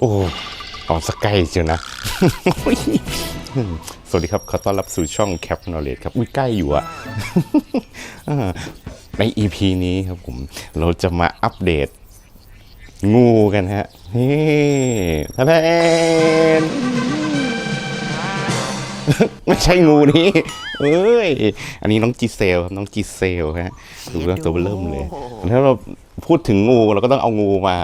โอ้เอาสกายเชียวนะ สวัสดีครับ ขอต้อนรับสู่ช่อง Cap Knowledge ครับ อุ้ยใกล้อยู่อะอ่าใน EP นี้ครับผม เราจะมาอัปเดต งูกันฮะเฮ้ทะเลนไม่ใช่งูนี้เอ้ย อันนี้น้องจีเซลครับ น้องจีเซลฮะดูแล้วตัวเริ่มเลย ถ้าเราพูดถึงงูเราก็ต้องเอางูมา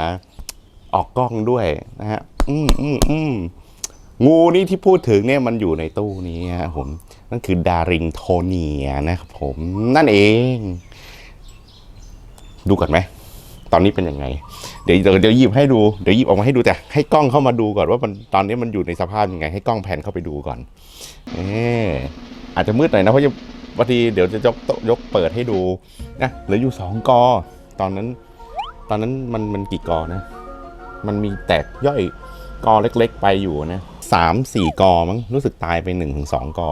ออกกล้องด้วยนะฮะอืมอืมอืมงูนี่ที่พูดถึงเนี่ยมันอยู่ในตู้นี้ฮะผมนั่นคือดาริงโทเนียนะครับผมนั่นเอง ดูก่อนไหมตอนนี้เป็นยังไงเดี๋ยวเดี๋ยวเดี๋ยวหยิบให้ดูเดี๋ยวหยิบออกมาให้ดูแต่ให้กล้องเข้ามาดูก่อนว่ามันตอนนี้มันอยู่ในสภาพยังไง ให้กล้องแผนเข้าไปดูก่อนเอออาจจะมืดหน่อยนะเพราะจะบางทีเดี๋ยวจะยกโต๊ะยกเปิดให้ดูนะเหลืออยู่สองกอตอนนั้น ตอนนั้นมันมันกี่กอนะ มันมีแตกย่อยกอเล็กๆ ไปอยู่นะสามสี่กอมั้งรู้สึกตายไปหนึ่งถึงสองกอ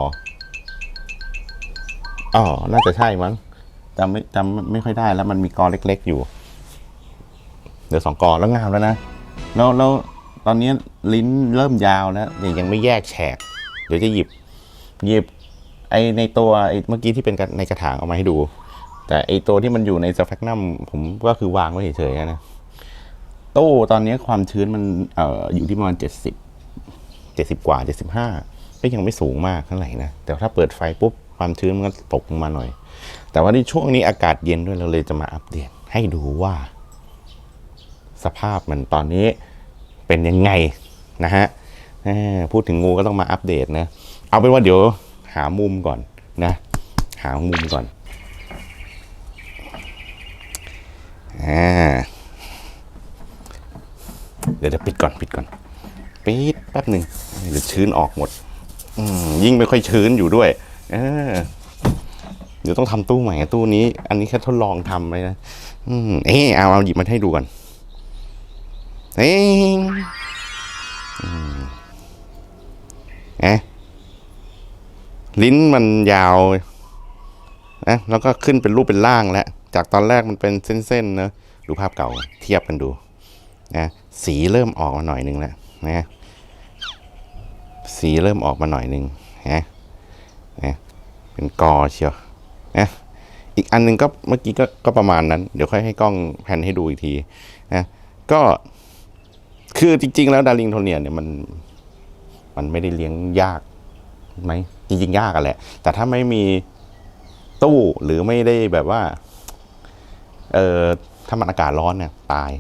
อ๋อน่าจะใช่มั้งจำไม่จำไม่ค่อยได้แล้วมันมีกอเล็ก ๆ อยู่เหลือสองกอแล้วงามแล้วนะแล้วแล้วตอนนี้ลิ้นเริ่มยาวแล้วยังยังไม่แยกแฉก เดี๋ยวจะหยิบ หยิบ ไอในตัวไอเมื่อกี้ที่เป็นในกระถางเอามาให้ดู แต่ไอตัวที่มันอยู่ในสแฟกนัมผมก็คือวางไว้เฉยๆนะ ตู้ตอนนี้ความชื้นมันเอ่ออยู่ที่ประมาณเจ็ดสิบเจ็ดสิบกว่าเจ็ดสิบห้าก็ยังไม่สูงมากเท่าไหร่นะ แต่ถ้าเปิดไฟปุ๊บ ความชื้นมันก็ตกลงมาหน่อย แต่ว่าในช่วงนี้อากาศเย็นด้วยเราเลยจะมาอัปเดต ให้ดูว่า สภาพมันตอนนี้เป็นยังไงนะฮะพูดถึงงูก็ต้องมาอัปเดตนะ เอาเป็นว่าเดี๋ยวหามุมก่อนนะ หามุมก่อนอ่า เดี๋ยวเดี๋ยวปิดก่อนปิดก่อนปิดแป๊บหนึ่งเดี๋ยวชื้นออกหมดอมยิ่งไม่ค่อยชื้นอยู่ด้วย เออ เดี๋ยวต้องทำตู้ใหม่ตู้นี้ อันนี้แค่ทดลองทำไปนะอืมเอ๊ะเอาเอาหยิบมาให้ดูก่อนเอ๊ะเอ๊ะลิ้นมันยาวนะแล้วก็ขึ้นเป็นรูปเป็นร่างแล้ว จากตอนแรกมันเป็นเส้นๆนะดูภาพเก่าเทียบกันดู นะสีเริ่มออกมาหน่อยนึงแล้วนะสีเริ่มออกมาหน่อยนึงนะนะเป็นกอเชียวนะอีกอันหนึงก็เมื่อกี้ก็ก็ประมาณนั้น เดี๋ยวค่อยให้กล้องแพนให้ดูอีกทีนะก็คือจริง ๆ แล้วดาริงโทเนียเนี่ยมันมันไม่ได้เลี้ยงยากไหมจริง ๆ ยากอะแหละ แต่ถ้าไม่มีตู้หรือไม่ได้แบบว่า เออถ้ามันอากาศร้อนเนี่ยตาย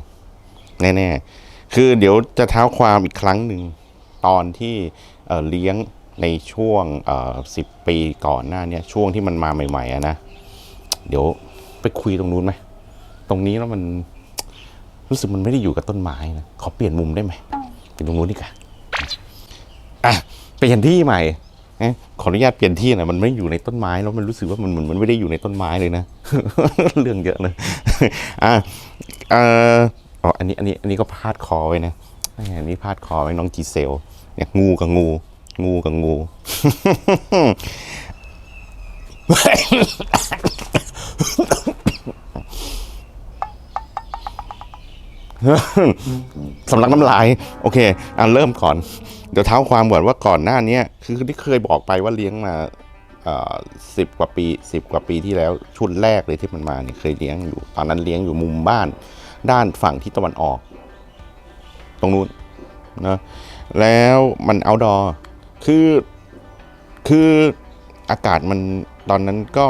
แน่ๆ คือเดี๋ยวจะเท้าความอีกครั้งหนึ่งตอนที่เเลี้ยงในช่วงสิบปีก่อนหน้าเนี้ช่วงที่มันมาใหม่ๆะนะ เดี๋ยวไปคุยตรงนู้นไหม ตรงนี้แล้วมันรู้สึกมันไม่ได้อยู่กับต้นไม้นะขอเปลี่ยนมุมได้ไหมเป็นตรงนู้นดีกว่าอะเปลี่ยนที่ใหม่ขออนุญาตเปลี่ยนที่หน่อยมันไม่อยู่ในต้นไม้แล้วมันรู้สึกว่ามันเหมือนมันไม่ได้อยู่ในต้นไม้เลยนะ เรื่องเยอะเลยอะเอ๋ออันนี้อันนี้อันนี้ก็พาดคอไว้นะอันนี้พาดคอไว้น้องจีเซลเนี่ยงูกับงู งูกับงูสำลักน้ำลาย โอเคอะเริ่มก่อน เดี๋ยวเท้าความก่อนว่าก่อนหน้าเนี้ยคือที่เคยบอกไปว่าเลี้ยงมาสิบกว่าปีสิบกว่าปีที่แล้วชุดแรกเลยที่มันมาเนี่ยเคยเลี้ยงอยู่ ตอนนั้นเลี้ยงอยู่มุมบ้าน ด้านฝั่งที่ตะวันออก ตรงนู้นนะแล้วมันเอาดอคือคืออากาศมันตอนนั้นก็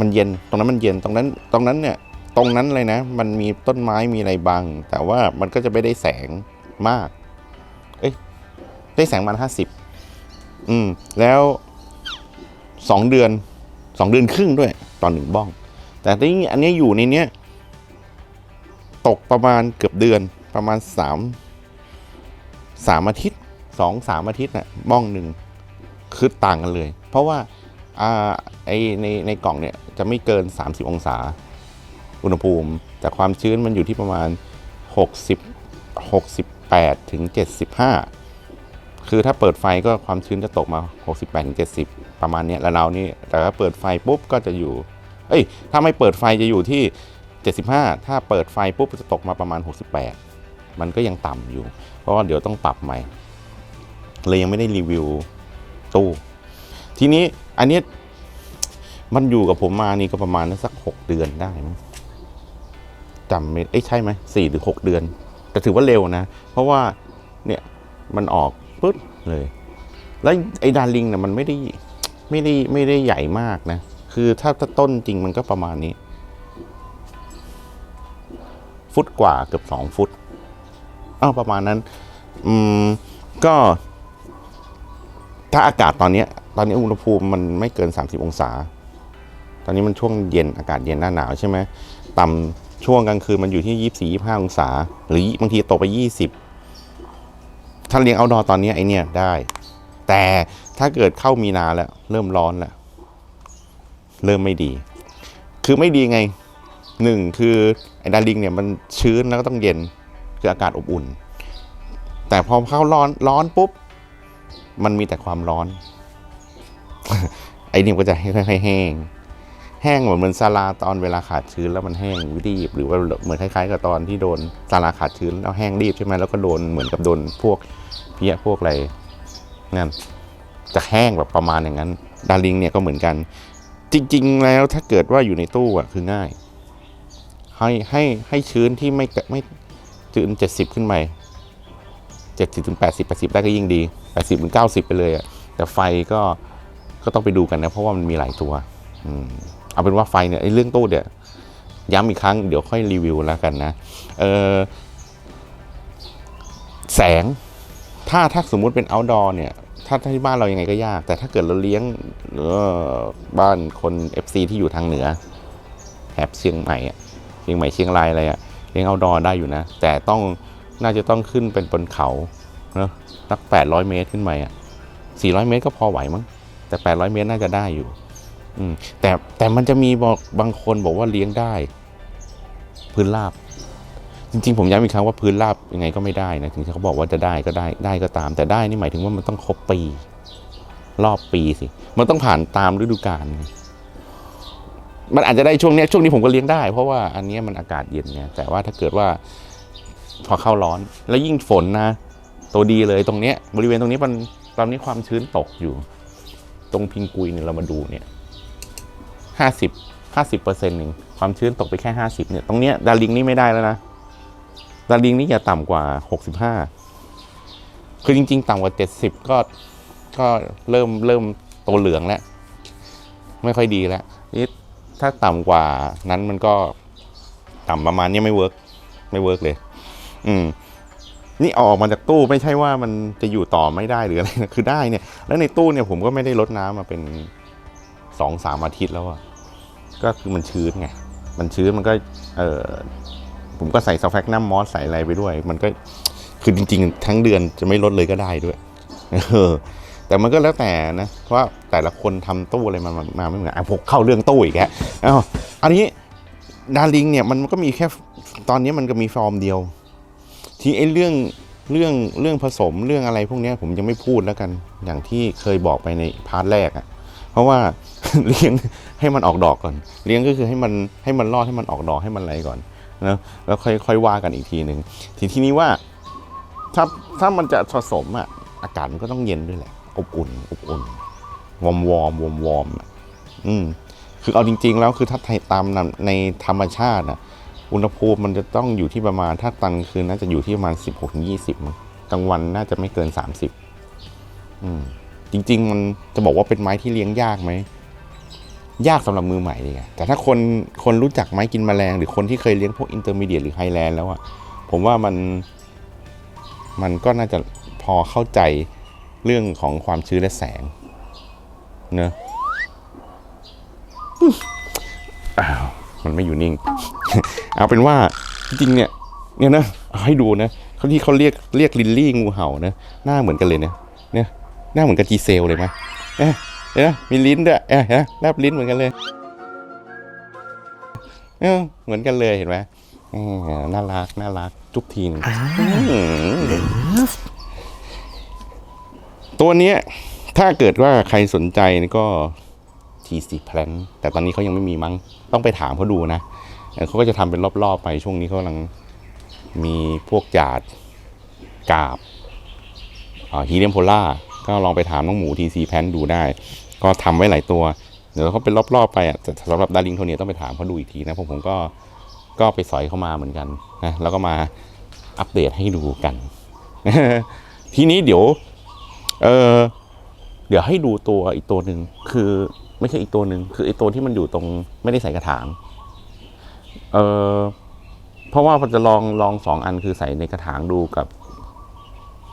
มันเย็นตรงนั้นมันเย็นตรงนั้นตรงนั้นเนี่ยตรงนั้นเลยนะ มันมีต้นไม้มีอะไรบัง แต่ว่ามันก็จะไม่ได้แสงมาก เอ้ยได้แสงประมันห้าสิบอืม แล้วสองเดือนสองเดือนครึ่งด้วยตอนหนึ่งบ้อง แต่ที่อันนี้อยู่ในเนี้ย ตกประมาณเกือบเดือนประมาณสามสามอาทิตย์สองสามอาทิตย์น่ะบ้องหนึ่งคือต่างกันเลย เพราะว่าอ่าไอในในกล่องเนี่ยจะไม่เกิน 30 องศา อุณหภูมิ แต่ความชื้นมันอยู่ที่ประมาณ 60 68ถึง75 คือถ้าเปิดไฟก็ความชื้นจะตกมา 68ถึง70 ประมาณนี้แล้วเรานี่แต่ถ้าเปิดไฟปุ๊บก็จะอยู่ เอ้ย ถ้าไม่เปิดไฟจะอยู่ที่ 75 ถ้าเปิดไฟปุ๊บจะตกมาประมาณ 68 มันก็ยังต่ำอยู่ เพราะว่าเดี๋ยวต้องปรับใหม่ เลยยังไม่ได้รีวิวตู้ ทีนี้อันนี้มันอยู่กับผมมานี่ก็ประมาณสักหกเดือนได้มั้งจำไม่เอ้ยใช่ไหมสี่หรือหกเดือน แต่ถือว่าเร็วนะ เพราะว่าเนี่ยมันออกปึ๊ดเลย แล้วไอ้ดาริงเนี่ยมันไม่ได้ไม่ได้ไม่ได้ใหญ่มากนะ คือถ้าถ้าต้นจริงมันก็ประมาณนี้ ฟุตกว่าเกือบสองฟุตอ้าวประมาณนั้น อืม ก็ ถ้าอากาศตอนนี้ ตอนนี้อุณหภูมิมันไม่เกิน 30 องศา ตอนนี้มันช่วงเย็นอากาศเย็นหน้าหนาวใช่ไหมต่ำช่วงกลางคืนมันอยู่ที่ 24 25 องศา หรือบางทีตกไป 20 ถ้าเลี้ยงเอาดอตอนนี้ไอเนี่ยได้ แต่ถ้าเกิดเข้ามีนาแล้ว เริ่มร้อนแล้ว เริ่มไม่ดี คือไม่ดีไงหนึ่งคือ อ้ดาริงเนี่ยมันชื้นแล้วก็ต้องเย็นคืออากาศอบอุ่น แต่พอเข้าร้อนร้อนปุ๊บ มันมีแต่ความร้อน ไอ้นี่ก็จะค่อยๆแห้ง แห้งเหมือนเหมือนซาลาตอนเวลาขาดชื้นแล้วมันแห้งรีบหรือว่าเหมือนคล้ายๆ กับตอนที่โดนซาลาขาดชื้นแล้วแห้งรีบใช่ไหมแล้วก็โดนเหมือนกับโดนพวกเพี้ยพวกอะไรนั่นจะแห้งแบบประมาณอย่างนั้น ดาริงเนี่ยก็เหมือนกัน จริง ๆ แล้วถ้าเกิดว่าอยู่ในตู้อะคือง่าย ให้ให้ให้ชื้นที่ไม่ไม่ชื้นเจ็ดสิบขึ้นไปเจ็ดสิบถึงแปดสิบแปดสิบได้ก็ยิ่งดีแปดสิบถึงเก้าสิบไปเลยอะแต่ไฟก็ก็ต้องไปดูกันนะ เพราะว่ามันมีหลายตัวอืมเอาเป็นว่าไฟเนี่ยไอ้เรื่องตู้เดี๋ยย้ำอีกครั้งเดี๋ยวค่อยรีวิวแล้วกันนะเออแสงถ้าถ้าสมมุติเป็น outdoor เนี่ยถ้าที่บ้านเรายังไงก็ยาก แต่ถ้าเกิดเราเลี้ยงเออบ้านคน FC ที่อยู่ทางเหนือแถบเชียงใหม่อะ ชียงใหม่เชียงรายอะไรอะเลี้ยง outdoor ได้อยู่นะ แต่ต้องน่าจะต้องขึ้นเป็นบนเขาเนอะสัก 800 เมตรขึ้นไปอะ 400 เมตรก็พอไหวมั้งแต่ 800 เมตรน่าจะได้อยู่ อืมแต่แต่มันจะมีบอกบางคนบอกว่าเลี้ยงได้ พื้นราบ จริง ๆ ผมย้ำอีกครั้งว่าพื้นราบยังไงก็ไม่ได้นะถึงเขาบอกว่าจะได้ก็ได้ได้ก็ตาม แต่ได้นี่หมายถึงว่ามันต้องครบปี รอบปีสิ มันต้องผ่านตามฤดูกาลไง มันอาจจะได้ช่วงนี้ช่วงนี้ผมก็เลี้ยงได้ เพราะว่าอันนี้มันอากาศเย็นไงแต่ว่าถ้าเกิดว่าพอเข้าร้อน แล้วยิ่งฝนนะตัวดีเลยตรงเนี้ยบริเวณตรงนี้มันตอนนี้ความชื้นตกอยู่ ตรงพิงกุยเนี่ยเรามาดูเนี่ยห้าสิบห้าสิบเปอร์เซ็นต์หนึ่งความชื้นตกไปแค่ห้าสิบเนี่ยตรงเนี้ยดาริงนี่ไม่ได้แล้วนะดาริงนี่อย่าต่ำกว่าหกสิบห้าคือจริง ๆ ต่ำกว่าเจ็ดสิบก็ก็เริ่มเริ่มโตเหลืองแล้ว ไม่ค่อยดีแล้วนี่ ถ้าต่ำกว่านั้นมันก็ต่ำประมาณนี้ไม่เวิร์กไม่เวิร์กเลย อืม นี่ออกมาจากตู้ไม่ใช่ว่ามันจะอยู่ต่อไม่ได้หรืออะไรนะคือได้เนี่ย แล้วในตู้เนี่ยผมก็ไม่ได้ลดน้ำมาเป็นสองสามอาทิตย์แล้วอะก็คือมันชื้นไง มันชื้นมันก็ เออผมก็ใส่ซัลแฟกนัมมอสใส่อะไรไปด้วย มันก็คือจริง ๆ ทั้งเดือนจะไม่ลดเลยก็ได้ด้วย เออ แต่มันก็แล้วแต่นะเพราะว่าแต่ละคนทำตู้อะไรมันมาไม่เหมือนอะผมเข้าเรื่องตู้อีกแล้วอ้าวอันนี้ดาริงเนี่ยมันก็มีแค่ตอนนี้มันก็มีฟอร์มเดียว ที่ไอ้เรื่องเรื่องเรื่องผสมเรื่องอะไรพวกนี้ผมยังไม่พูดแล้วกันอย่างที่เคยบอกไปในพาร์ทแรกอะ่ะเพราะว่าเลี้ยงให้มันออกดอกก่อน เลี้ยงก็คือให้มันให้มันรอดให้มันออกดอกให้มันอะไรก่อนนะแล้วค่อยค่อยว่ากันอีกทีหนึ่งทีทีนี้ว่าถ้าถ้ามันจะผสมอะ่ะอากาศมันก็ต้องเย็นด้วยแหละ อบอุ่นอบอุ่นวอมวอมวอมวอมอะอืมคือเอาจริง ๆ แล้วคือถ้าตามในธรรมชาติอะ อุณหภูมิมันจะต้องอยู่ที่ประมาณถ้าตอนกลางคืนน่าจะอยู่ที่ประมาณสิบหกถึงยี่สิบกลางวันน่าจะไม่เกินสามสิบอืมจริง ๆ มันจะบอกว่าเป็นไม้ที่เลี้ยงยากไหมยากสำหรับมือใหม่เลยแต่ถ้าคนคนรู้จักไม้กินแมลง หรือคนที่เคยเลี้ยงพวกอินเตอร์มีเดียหรือไฮแลนด์แล้วอะผมว่ามัน มันก็น่าจะพอเข้าใจ เรื่องของความชื้นและแสงเนอะอ้าวมันไม่อยู่นิ่ง เอาเป็นว่าจริงๆเนี่ยเนี่ยนะเอาให้ดูนะเขาที่เขาเรียกเรียกลิลลี่งูเห่านะหน้าเหมือนกันเลยนะเนี่ยหน้าเหมือนกับจีเซลเลยไหมเอ๊ะเห็นไหมมีลิ้นด้วยเอ๊ะเห็นไหมแลบลิ้นเหมือนกันเลยเออเหมือนกันเลยเห็นไหมเออน่ารักน่ารักจุ๊บทีนงอืม ตัวเนี้ยถ้าเกิดว่าใครสนใจก็ TC Plan แต่ตอนนี้เขายังไม่มีมั้ง ต้องไปถามเขาดูนะ เขาก็จะทำเป็นรอบๆไปช่วงนี้เขากำลังมีพวกหยาดกาบฮีเลียมโพล่าก็ลองไปถามน้องหมูทีซีแพนดูได้ ก็ทำไว้หลายตัว เดี๋ยวเขาเป็นรอบๆไปอะสำหรับดาริงโทเนียต้องไปถามเขาดูอีกทีนะผมผมก็ก็ไปสอยเข้ามาเหมือนกันนะแล้วก็มาอัปเดตให้ดูกัน ทีนี้เดี๋ยว เออเดี๋ยวให้ดูตัวอีกตัวหนึ่งคือไม่ใช่อีกตัวหนึ่งคือไอตัวที่มันอยู่ตรงไม่ได้ใส่กระถางเออเพราะว่ามันจะลองลองสองอันคือใส่ในกระถางดูกับ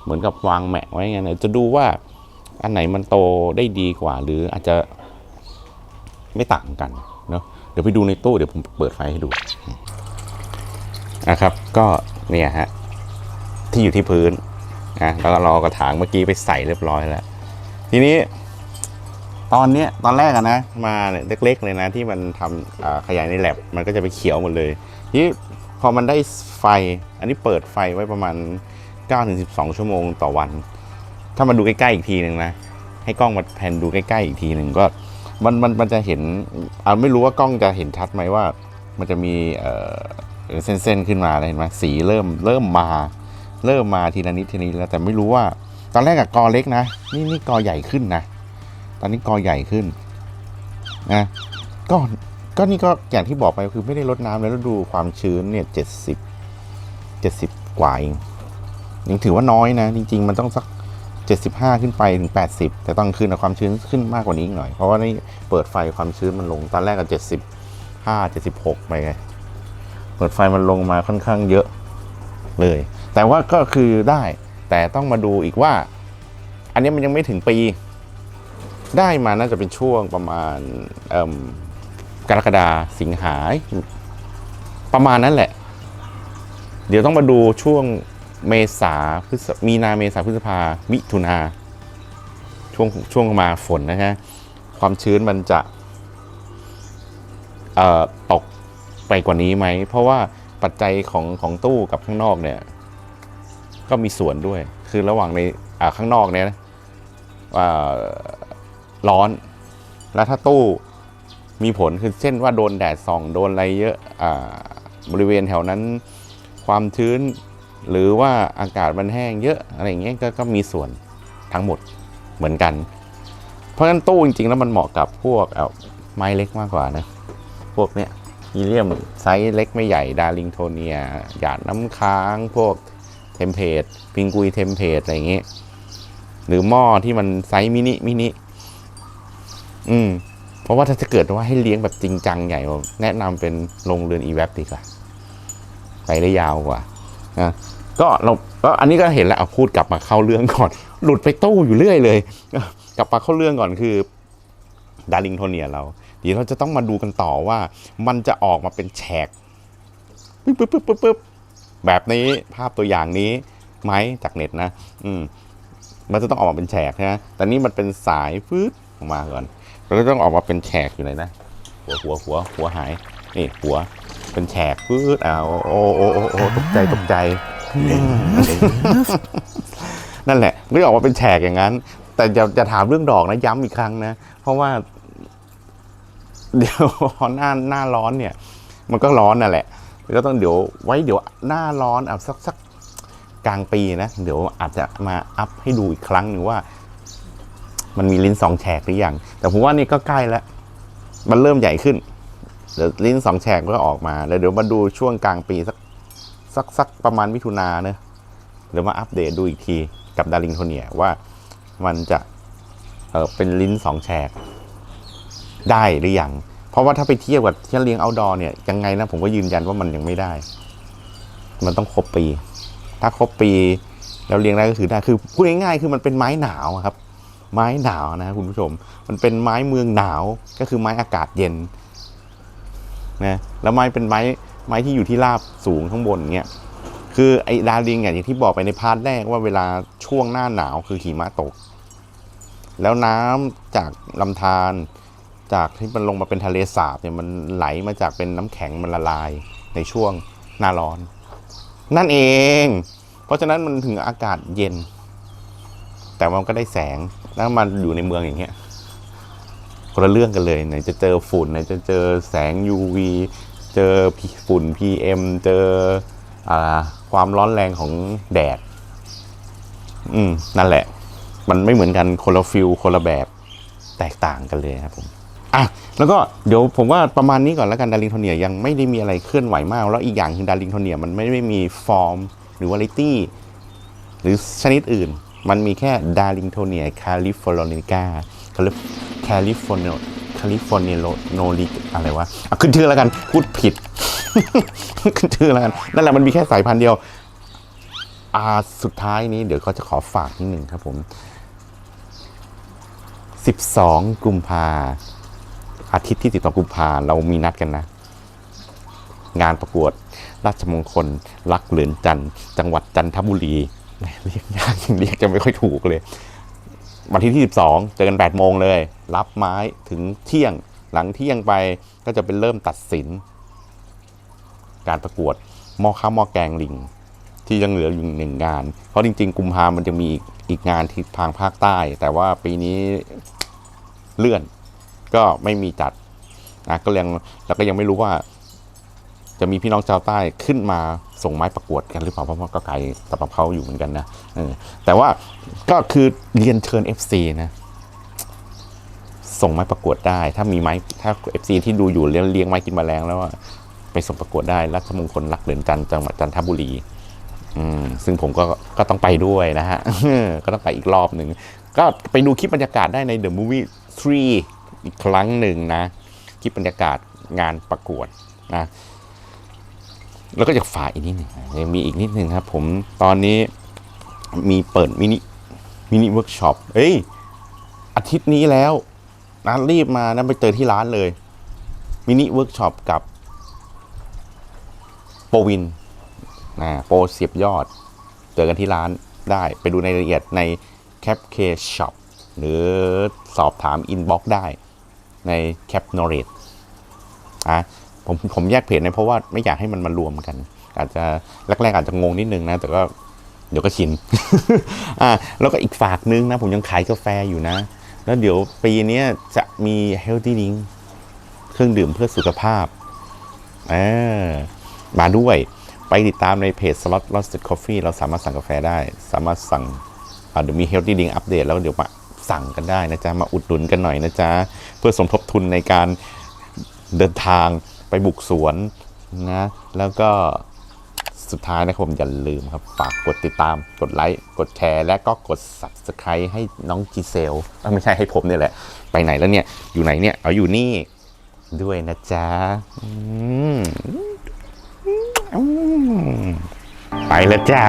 เหมือนกับวางแหมะไว้ไงจะดูว่า อันไหนมันโตได้ดีกว่า หรืออาจจะไม่ต่างกันเนาะเดี๋ยวไปดูในตู้เดี๋ยวผมเปิดไฟให้ดูนะครับ ก็เนี่ยฮะที่อยู่ที่พื้น นะแล้วก็รอกระถางเมื่อกี้ไปใส่เรียบร้อยแล้ว ทีนี้ ตอนเนี้ยตอนแรกอะนะ มาเนี่ยเล็ก ๆ เลยนะ ที่มันทำขยายในแลบมันก็จะไปเขียวหมดเลยทีนี้พอมันได้ไฟ อันนี้เปิดไฟไว้ประมาณ 9-12 ชั่วโมงต่อวัน ถ้ามาดูใกล้ๆอีกทีหนึ่งนะ ให้กล้องมาแผ่นดูใกล้ๆอีกทีหนึ่งก็มันมันมันจะเห็นอ่าไม่รู้ว่ากล้องจะเห็นชัดไหมว่า มันจะมีเส้นๆขึ้นมาเห็นไหมสีเริ่มเริ่มมา เริ่มมาทีละนิดทีละนิดแล้วแต่ไม่รู้ว่า ตอนแรกอะกอเล็กนะ นี่นี่กอใหญ่ขึ้นนะ ตอนนี้กอใหญ่ขึ้นนะก็ก็นี่ก็อย่างที่บอกไปคือไม่ได้ลดน้ำเลยแล้วดูความชื้นเนี่ยเจ็ดสิบเจ็ดสิบกว่าเองยังถือว่าน้อยนะ จริง ๆ มันต้องสักเจ็ดสิบห้าขึ้นไปถึงแปดสิบแต่ตอนกลางคืนะความชื้นขึ้นมากกว่านี้อีกหน่อย เพราะว่านี่เปิดไฟความชื้นมันลงตอนแรกก็เจ็ดสิบห้าเจ็ดสิบหกไปไง เปิดไฟมันลงมาค่อนข้างเยอะเลย แต่ว่าก็คือได้ แต่ต้องมาดูอีกว่า อันนี้มันยังไม่ถึงปี ได้มาน่าจะเป็นช่วงประมาณกรกฎาสิงหาประมาณนั้นแหละ เดี๋ยวต้องมาดูช่วงเมษาพฤษมีนาเมษาพฤษภามิถุนาช่วงช่วงมาฝนนะฮะความชื้นมันจะตกไปกว่านี้ไหม เพราะว่าปัจจัยของของตู้กับข้างนอกเนี่ย ก็มีส่วนด้วย คือระหว่างในอ่าข้างนอกเนี่ยอ่าร้อน แล้วถ้าตู้มีผลคือเช่นว่าโดนแดดส่องโดนอะไรเยอะอาบริเวณแถวนั้นความชื้น หรือว่าอากาศมันแห้งเยอะอะไรอย่างเงี้ยก็ก็มีส่วนทั้งหมดเหมือนกัน เพราะฉะนั้นตู้จริงๆ แล้วมันเหมาะกับพวกเอาไม้เล็กมากกว่านะพวกเนี้ยฮีเลียมไซส์เล็กไม่ใหญ่ดาริงโทเนียหยาดน้ำค้างพวก เทมเพลตพิงกุยเทมเพลตอะไรอย่างเงี้ยหรือหม้อที่มันไซส์มินิมินิอืม เพราะว่าถ้าจะเกิดว่าให้เลี้ยงแบบจริงจังใหญ่ผมแนะนำเป็นโรงเรือนอีแวบดีกว่าไปได้ยาวกว่านะก็เราก็อันนี้ก็เห็นแล้วพูดกลับมาเข้าเรื่องก่อน หลุดไปตู้อยู่เรื่อยเลย กลับมาเข้าเรื่องก่อนคือดาริงโทเนียเรา เดี๋ยวเราจะต้องมาดูกันต่อว่า มันจะออกมาเป็นแฉกปึ๊บปึ๊บปึ๊บปึ๊บ แบบนี้ภาพตัวอย่างนี้ไหมจากเน็ตนะ อืมมันจะต้องออกมาเป็นแฉกนะแต่นี่มันเป็นสายฟืดออกมาก่อนแล้วก็ต้องออกมาเป็นแฉกอยู่ไหนนะ หัวหัวหัวหัวหาย นี่หัวเป็นแฉกฟืดอ้าวโอ้โอ้โอ้โอ้ตกใจตกใจ นั่นแหละไม่ออกมาเป็นแฉกอย่างนั้น แต่จะจะถามเรื่องดอกนะย้ำอีกครั้งนะ เพราะว่า เดี๋ยวหน้าหน้าร้อนเนี่ย มันก็ร้อนนั่นแหละ ก็ต้องเดี๋ยวไว้เดี๋ยวหน้าร้อนอะสักสักกลางปีนะ เดี๋ยวอาจจะมาอัพให้ดูอีกครั้งหนึ่งว่า มันมีลิ้นสองแฉกหรือยัง แต่ผมว่านี่ก็ใกล้แล้ว มันเริ่มใหญ่ขึ้น เดี๋ยวลิ้นสองแฉกก็ออกมา แล้วเดี๋ยวมาดูช่วงกลางปีสักสักสักประมาณมิถุนาเนอะเดี๋ยวมาอัปเดตดูอีกทีกับดาริงโทเนียว่ามันจะเออเป็นลิ้นสองแฉกได้หรือยัง เพราะว่าถ้าไปเทียบกับที่เลี้ยงเอาดอเนี่ยยังไงนะผมก็ยืนยันว่ามันยังไม่ได้ มันต้องครบปี ถ้าครบปีแล้วเลี้ยงได้ก็คือได้คือพูดง่ายๆคือมันเป็นไม้หนาวครับ ไม้หนาวนะคุณผู้ชม มันเป็นไม้เมืองหนาวก็คือไม้อากาศเย็นนะแล้วไม้เป็นไม้ไม้ที่อยู่ที่ราบสูงข้างบนเงี้ยคือไอ้ดาริงเนี่ยอย่างที่บอกไปในพาร์ทแรกว่าเวลาช่วงหน้าหนาวคือหิมะตก แล้วน้ำจากลำธาร จากที่มันลงมาเป็นทะเลสาบเนี่ยมันไหลมาจากเป็นน้ำแข็งมันละลายในช่วงหน้าร้อน นั่นเอง เพราะฉะนั้นมันถึงอากาศเย็น แต่มันก็ได้แสงแล้วมันอยู่ในเมืองอย่างเงี้ยคนละเรื่องกันเลยไหนจะเจอฝุ่นไหนจะเจอแสง UV เจอฝุ่น PM เจออ่าความร้อนแรงของแดด อืม นั่นแหละ มันไม่เหมือนกันคนละฟิลคนละแบบแตกต่างกันเลยครับผม อะแล้วก็เดี๋ยวผมว่าประมาณนี้ก่อนแล้วกันดาริงโทเนียยังไม่ได้มีอะไรเคลื่อนไหวมาก แล้วอีกอย่างคือดาริงโทเนียมันไม่ได้มีฟอร์มหรือวาไรตี้หรือชนิดอื่น มันมีแค่ดาริงโทเนียแคลิฟอร์เนิกาแคลิฟอร์เนียแคลิฟอร์เนียโนลิอะไรวะอะขึ้นชื่อแล้วกันพูดผิด ขึ้นชื่อแล้วกันนั่นแหละมันมีแค่สายพันธุ์เดียวอ่าสุดท้ายนี้เดี๋ยวก็จะขอฝากนิดหนึ่งครับผม 12 กุมภา อาทิตย์ที่ 12 กุมภาเรามีนัดกันนะ งานประกวด ราชมงคล รักเหลือนจันจังหวัดจันทบุรีเรียกยากเรียกจะไม่ค่อยถูกเลย วันที่ที่12เจอกัน 8 โมงเลย รับไม้ถึงเที่ยงหลังเที่ยงไปก็จะเป็นเริ่มตัดสิน การประกวดหม้อข้าวหม้อแกงลิง ที่ยังเหลืออยู่หนึ่งงาน เพราะจริง ๆ กุมภามันจะมีอีกอีกงานที่ทางภาคใต้ แต่ว่าปีนี้เลื่อน ก็ไม่มีจัดนะก็ยังแล้วก็ยังไม่รู้ว่า จะมีพี่น้องชาวใต้ขึ้นมาส่งไม้ประกวดกันหรือเปล่าเพราะว่าก็ไกลสำหรับเขาอยู่เหมือนกันนะออแต่ว่าก็คือเรียนเชิญ FC นะส่งไม้ประกวดได้ ถ้ามีไม้ถ้า FC ที่ดูอยู่เลี้ยงเลี้ยงไม้กินแมลงแล้วอะไปส่งประกวดได้รัชมงคลรักเดือนจันทร์จังหวัดจันทบุรีอืมซึ่งผมก็ก็ต้องไปด้วยนะฮะ ก็ต้องไปอีกรอบหนึ่ง ก็ไปดูคลิปบรรยากาศได้ใน The Movie 3 อีกครั้งหนึ่งนะคลิปบรรยากาศงานประกวดนะแล้วก็จะฝากอีกนิดหนึ่งยังมีอีกนิดหนึ่งครับ ผมตอนนี้มีเปิดมินิมินิเวิร์กช็อปเอ้ยอาทิตย์นี้แล้วนะรีบมานะไปเจอที่ร้านเลยมินิเวิร์กช็อปกับโปรวินนะโปรเสียบยอด เจอกันที่ร้านได้ไปดูในรายละเอียดใน Cap K Shop หรือสอบถาม Inbox ได้ ใน Cap Knowledge อะผมผมแยกเพจนะเพราะว่าไม่อยากให้มันมารวมกัน อาจจะแรกๆอาจจะงงนิดนึงนะ แต่ก็เดี๋ยวก็ชินอะแล้วก็อีกฝากนึงนะ ผมยังขายกาแฟอยู่นะ แล้วเดี๋ยวปีนี้จะมี Healthy Drink เครื่องดื่มเพื่อสุขภาพอมาด้วยไปติดตามในเพจ Slot Roasted Coffee เราสามารถสั่งกาแฟได้ สามารถสั่งเดี๋ยวมี Healthy Drink อัปเดตแล้วเดี๋ยวมา สั่งกันได้นะจ๊ะ มาอุดหนุนกันหน่อยนะจ๊ะ เพื่อสมทบทุนในการเดินทางไปบุกสวนนะ แล้วก็สุดท้ายนะครับผมอย่าลืมครับ ฝากกดติดตาม กดไลค์ กดแชร์ และก็กด Subscribe ให้น้องจีเซลไม่ใช่ให้ผมเนี่ยแหละ ไปไหนแล้วเนี่ย อยู่ไหนเนี่ย เอาอยู่นี่ด้วยนะจ๊ะไปแล้วจ้า